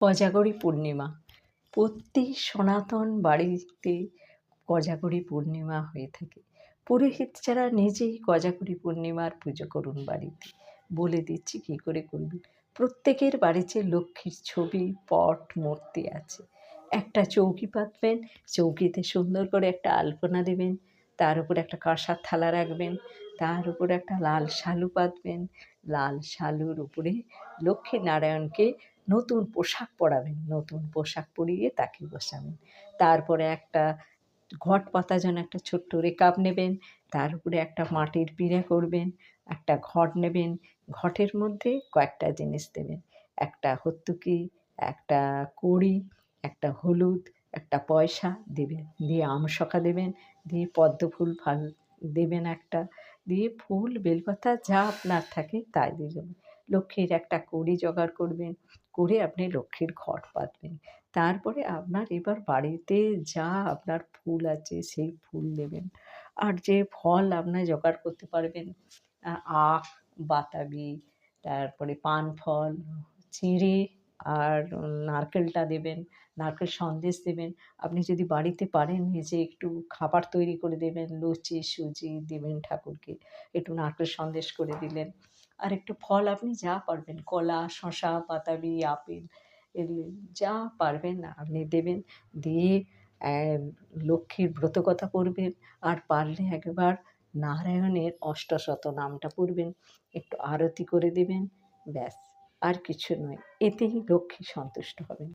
কোজাগরী পূর্ণিমা। প্রত্যেক সনাতন বাড়িতে কোজাগরী পূর্ণিমা হয়ে থাকে। পুরোহিত ছাড়া নিজেই কোজাগরী পূর্ণিমার পুজো করুন বাড়িতে। বলে দিচ্ছি কী করে করবেন? প্রত্যেকের বাড়িতে লক্ষ্মীর ছবি, পট, মূর্তি আছে। একটা চৌকি পাতবেন, চৌকিতে সুন্দর করে একটা আলপনা দেবেন, তার উপর একটা কাঁসার থালা রাখবেন তার উপর একটা লাল শালু পাতবেন লাল শালুর উপরে লক্ষ্মী নারায়ণকে নতুন পোশাক পরাবেন। নতুন পোশাক পরিয়ে তাকে বসাবেন। তারপরে একটা ঘট পাতা যেন একটা ছোট্ট রেকাব নেবেন। তার উপরে একটা মাটির পিঁড়ে করবেন। একটা ঘট নেবেন। ঘটের মধ্যে কয়েকটা জিনিস দেবেন। একটা হর্তুকি একটা কড়ি, একটা হলুদ, একটা পয়সা দেবেন। দিয়ে আম আমশকা দেবেন। দিয়ে পদ্ম ফুল ফাল দেবেন একটা, দিয়ে ফুল, বেলপাতা যা আপনার থাকে তাই দিয়ে যাবেন লক্ষ্মীর একটা কড়ি জোগাড় করবেন, করে আপনি লক্ষ্মীর ঘট পাতবেন তারপরে আপনার এবার বাড়িতে যা আপনার ফুল আছে সেই ফুল দেবেন। আর যে ফল আপনার জোগাড় করতে পারবেন আখ, বাতাবি, তারপরে পান ফল, চিঁড়ে আর নারকেলটা দেবেন, নারকেল সন্দেশ দেবেন। আপনি যদি বাড়িতে পারেন নিজে একটু খাবার তৈরি করে দেবেন, লুচি, সুজি দেবেন ঠাকুরকে, একটু নারকেল সন্দেশ করে দিলেন। আর একটু ফল আপনি যা পারবেন, কলা শশা বাতাবি, আপেল যা পারবেন আপনি দেবেন। দিয়ে লক্ষ্মীর ব্রতকথা পড়বেন, আর পারলে একবার নারায়ণের অষ্টশত নামটা পড়বেন, একটু আরতি করে দেবেন, ব্যাস। আর কিছু নয়। এতেই লক্ষ্মী সন্তুষ্ট হবেন।